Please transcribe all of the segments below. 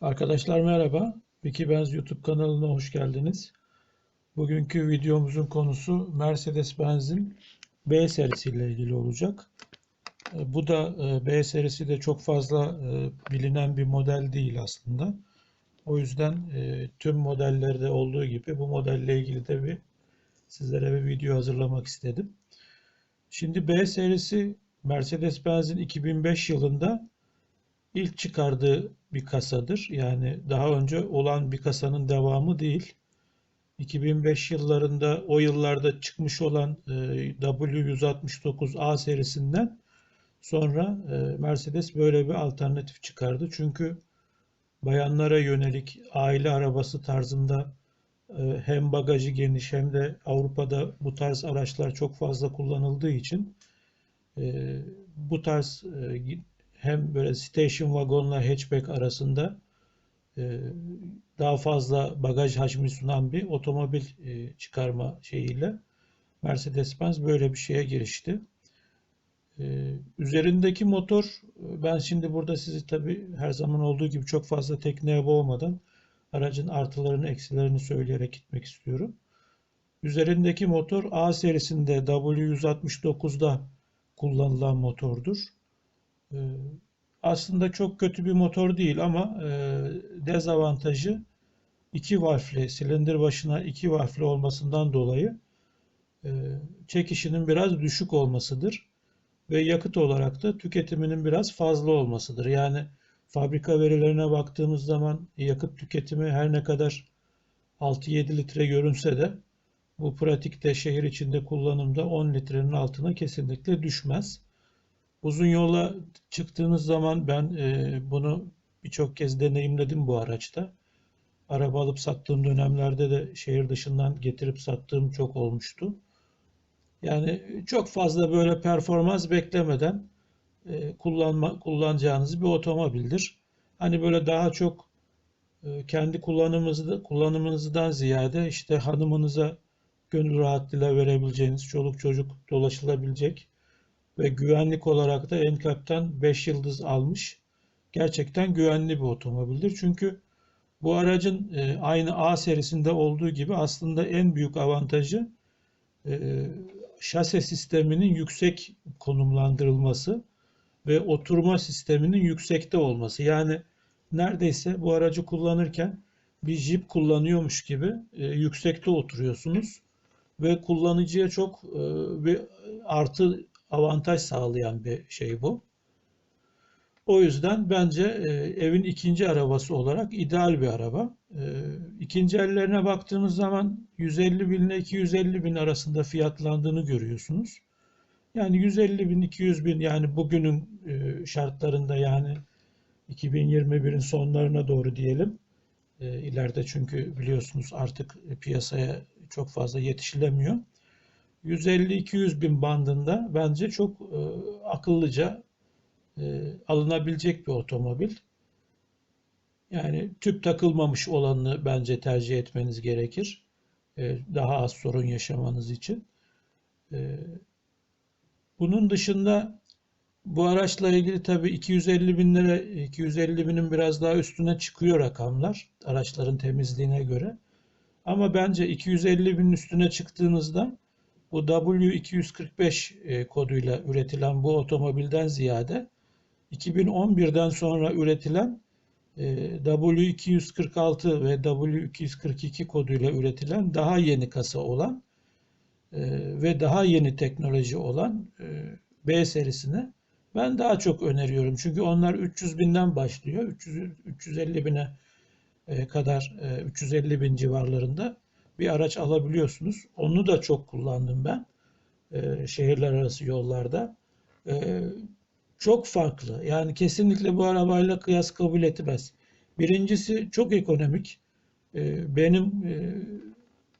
Arkadaşlar merhaba. Wikibenz YouTube kanalına hoş geldiniz. Bugünkü videomuzun konusu Mercedes-Benz'in B serisiyle ilgili olacak. E, Bu da e, B serisi de çok fazla e, bilinen bir model değil aslında. O yüzden tüm modellerde olduğu gibi bu modelle ilgili de bir sizlere bir video hazırlamak istedim. Şimdi B serisi Mercedes-Benz'in 2005 yılında ilk çıkardığı bir kasadır. Yani daha önce olan bir kasanın devamı değil. 2005 yıllarında o yıllarda çıkmış olan e, W169A serisinden sonra e, Mercedes böyle bir alternatif çıkardı. Çünkü bayanlara yönelik aile arabası tarzında e, hem bagajı geniş hem de Avrupa'da bu tarz araçlar çok fazla kullanıldığı için bu tarz hem böyle station wagonla hatchback arasında e, daha fazla bagaj hacmi sunan bir otomobil e, çıkarma şeyiyle Mercedes-Benz böyle bir şeye girişti. E, üzerindeki motor ben şimdi burada sizi tabi her zaman olduğu gibi çok fazla tekneye boğmadan aracın artılarını eksilerini söyleyerek gitmek istiyorum. Üzerindeki motor A serisinde W169'da kullanılan motordur. Ee, aslında çok kötü bir motor değil ama e, dezavantajı iki valfli, silindir başına iki valfli olmasından dolayı e, çekişinin biraz düşük olmasıdır. Ve yakıt olarak da tüketiminin biraz fazla olmasıdır. Yani fabrika verilerine baktığımız zaman yakıt tüketimi her ne kadar 6-7 litre görünse de bu pratikte şehir içinde kullanımda 10 litrenin altına kesinlikle düşmez. Uzun yola çıktığınız zaman ben e, bunu birçok kez deneyimledim bu araçta. Araba alıp sattığım dönemlerde de şehir dışından getirip sattığım çok olmuştu. Yani çok fazla böyle performans beklemeden e, kullanma, kullanacağınız bir otomobildir. Hani böyle daha çok e, kendi kullanımınızda, kullanımınızdan ziyade işte hanımınıza gönül rahatlığıyla verebileceğiniz, çoluk çocuk dolaşılabilecek ve güvenlik olarak da NCAP'ten 5 yıldız almış. Gerçekten güvenli bir otomobildir. Çünkü bu aracın e, aynı A serisinde olduğu gibi aslında en büyük avantajı e, şase sisteminin yüksek konumlandırılması ve oturma sisteminin yüksekte olması. Yani neredeyse bu aracı kullanırken bir jip kullanıyormuş gibi e, yüksekte oturuyorsunuz ve kullanıcıya çok bir artı avantaj sağlayan bir şey bu. O yüzden bence e, evin ikinci arabası olarak ideal bir araba. E, ikinci ellerine baktığınız zaman 150 bin ile 250 bin arasında fiyatlandığını görüyorsunuz. Yani 150 bin 200 bin yani bugünün e, şartlarında yani 2021'in sonlarına doğru diyelim. E, çünkü biliyorsunuz artık piyasaya çok fazla yetişilemiyor. 150-200 bin bandında bence çok e, akıllıca e, alınabilecek bir otomobil. Yani tüp takılmamış olanını bence tercih etmeniz gerekir. E, daha az sorun yaşamanız için. E, bunun dışında bu araçla ilgili tabii 250 bin lira, 250 binin biraz daha üstüne çıkıyor rakamlar araçların temizliğine göre. Ama bence 250 binin üstüne çıktığınızda bu W245 e, koduyla üretilen bu otomobilden ziyade 2011'den sonra üretilen e, W246 ve W242 koduyla üretilen daha yeni kasa olan e, ve daha yeni teknoloji olan B serisini ben daha çok öneriyorum. Çünkü onlar 300 binden başlıyor. 300, 350 bine kadar 350 bin civarlarında bir araç alabiliyorsunuz. Onu da çok kullandım ben e, şehirler arası yollarda. E, çok farklı. Yani kesinlikle bu arabayla kıyas kabul etmez. Birincisi çok ekonomik. E, benim e,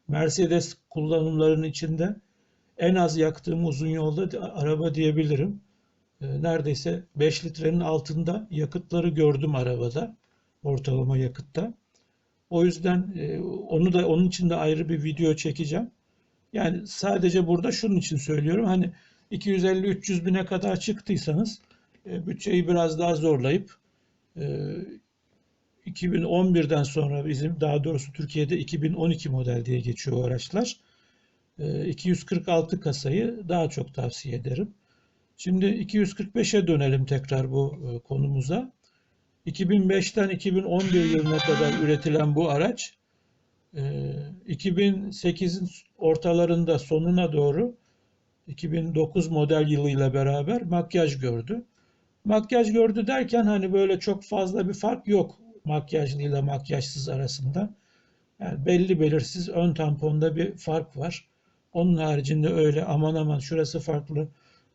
Mercedes kullanımlarının içinde en az yaktığım uzun yolda araba diyebilirim. E, neredeyse 5 litrenin altında yakıtları gördüm arabada. Ortalama yakıtta. O yüzden e, onu da onun için de ayrı bir video çekeceğim. Yani sadece burada şunun için söylüyorum. Hani 250-300 bine kadar çıktıysanız e, bütçeyi biraz daha zorlayıp 2011'den sonra bizim daha doğrusu Türkiye'de 2012 model diye geçiyor o araçlar. E, 246 kasayı daha çok tavsiye ederim. Şimdi 245'e dönelim tekrar bu e, konumuza. 2005'ten 2011 yılına kadar üretilen bu araç 2008'in ortalarında sonuna doğru 2009 model yılıyla beraber makyaj gördü. Makyaj gördü derken hani böyle çok fazla bir fark yok makyajlı ile makyajsız arasında. Yani belli belirsiz ön tamponda bir fark var. Onun haricinde öyle aman aman şurası farklı,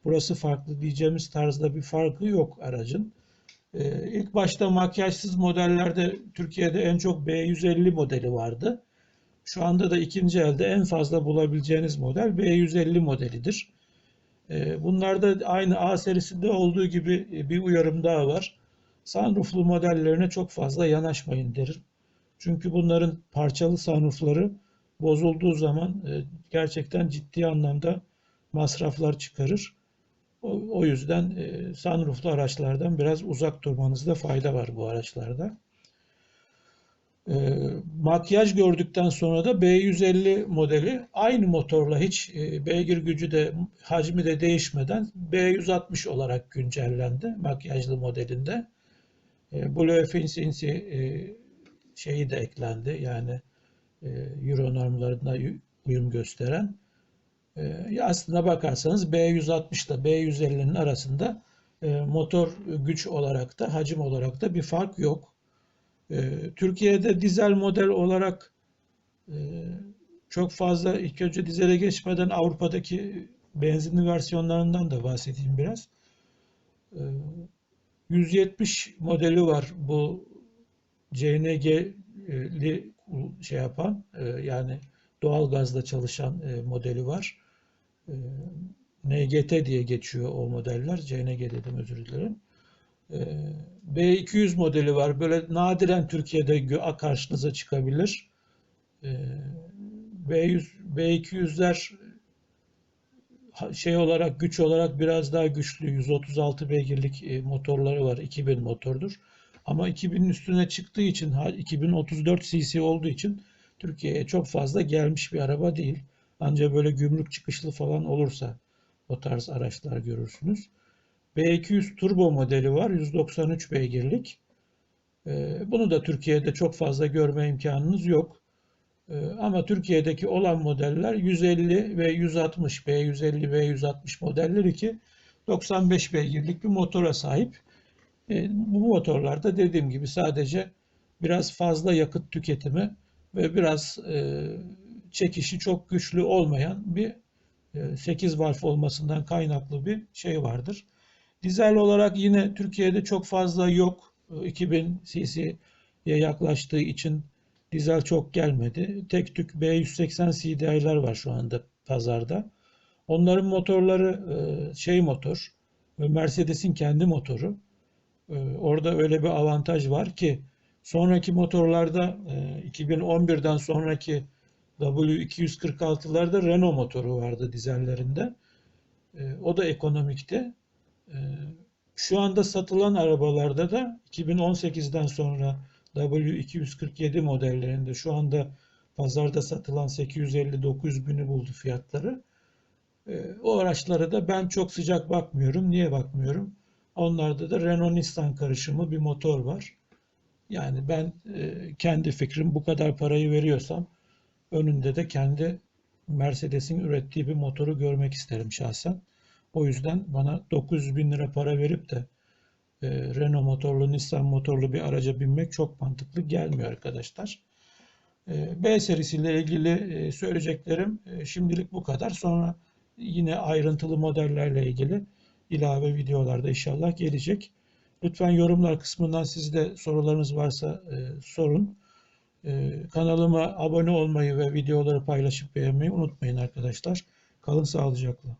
burası farklı diyeceğimiz tarzda bir farkı yok aracın. Ee, ilk başta makyajsız modellerde Türkiye'de en çok B150 modeli vardı. Şu anda da ikinci elde en fazla bulabileceğiniz model B150 modelidir. Ee, bunlarda aynı A serisinde olduğu gibi bir uyarım daha var. Sunrooflu modellerine çok fazla yanaşmayın derim. Çünkü bunların parçalı sunroofları bozulduğu zaman e, gerçekten ciddi anlamda masraflar çıkarır. O, o yüzden e, sunrooflu araçlardan biraz uzak durmanızda fayda var bu araçlarda. E, makyaj gördükten sonra da B150 modeli aynı motorla hiç e, beygir gücü de hacmi de değişmeden B160 olarak güncellendi makyajlı modelinde. E, Blue Efficiency e, şeyi de eklendi yani e, Euro normlarına uyum gösteren. E, aslına bakarsanız B160 ile B150'nin arasında e, motor güç olarak da hacim olarak da bir fark yok. E, Türkiye'de dizel model olarak e, çok fazla ilk önce dizele geçmeden Avrupa'daki benzinli versiyonlarından da bahsedeyim biraz. E, 170 modeli var bu CNG'li şey yapan e, yani doğal gazla çalışan e, modeli var. E, NGT diye geçiyor o modeller. CNG dedim özür dilerim. B200 modeli var. Böyle nadiren Türkiye'de karşınıza çıkabilir. B100, B200'ler şey olarak güç olarak biraz daha güçlü 136 beygirlik motorları var 2000 motordur ama 2000'in üstüne çıktığı için 2034 cc olduğu için Türkiye'ye çok fazla gelmiş bir araba değil ancak böyle gümrük çıkışlı falan olursa o tarz araçlar görürsünüz. B200 turbo modeli var 193 beygirlik. Bunu da Türkiye'de çok fazla görme imkanınız yok. Ee, ama Türkiye'deki olan modeller 150 ve 160 B150 ve 160 modelleri ki 95 beygirlik bir motora sahip. Ee, bu motorlarda dediğim gibi sadece biraz fazla yakıt tüketimi ve biraz e, çekişi çok güçlü olmayan bir 8 e, valf olmasından kaynaklı bir şey vardır. Dizel olarak yine Türkiye'de çok fazla yok. 2000 cc'ye yaklaştığı için Dizel çok gelmedi. Tek tük B180 CDI'ler var şu anda pazarda. Onların motorları e, şey motor, Mercedes'in kendi motoru. E, orada öyle bir avantaj var ki sonraki motorlarda 2011'den e, sonraki W246'larda Renault motoru vardı dizellerinde. O da ekonomikti. Şu anda satılan arabalarda da 2018'den sonra W247 modellerinde şu anda pazarda satılan 850-900 bini buldu fiyatları. Ee, o araçlara da ben çok sıcak bakmıyorum. Niye bakmıyorum? Onlarda da Renault Nissan karışımı bir motor var. Yani ben e, kendi fikrim bu kadar parayı veriyorsam önünde de kendi Mercedes'in ürettiği bir motoru görmek isterim şahsen. O yüzden bana 900 bin lira para verip de e, Renault motorlu, Nissan motorlu bir araca binmek çok mantıklı gelmiyor arkadaşlar. E, B serisiyle ilgili e, söyleyeceklerim şimdilik bu kadar. Sonra yine ayrıntılı modellerle ilgili ilave videolarda inşallah gelecek. Lütfen yorumlar kısmından sizde sorularınız varsa sorun. Kanalıma abone olmayı ve videoları paylaşıp beğenmeyi unutmayın arkadaşlar. Kalın sağlıcakla.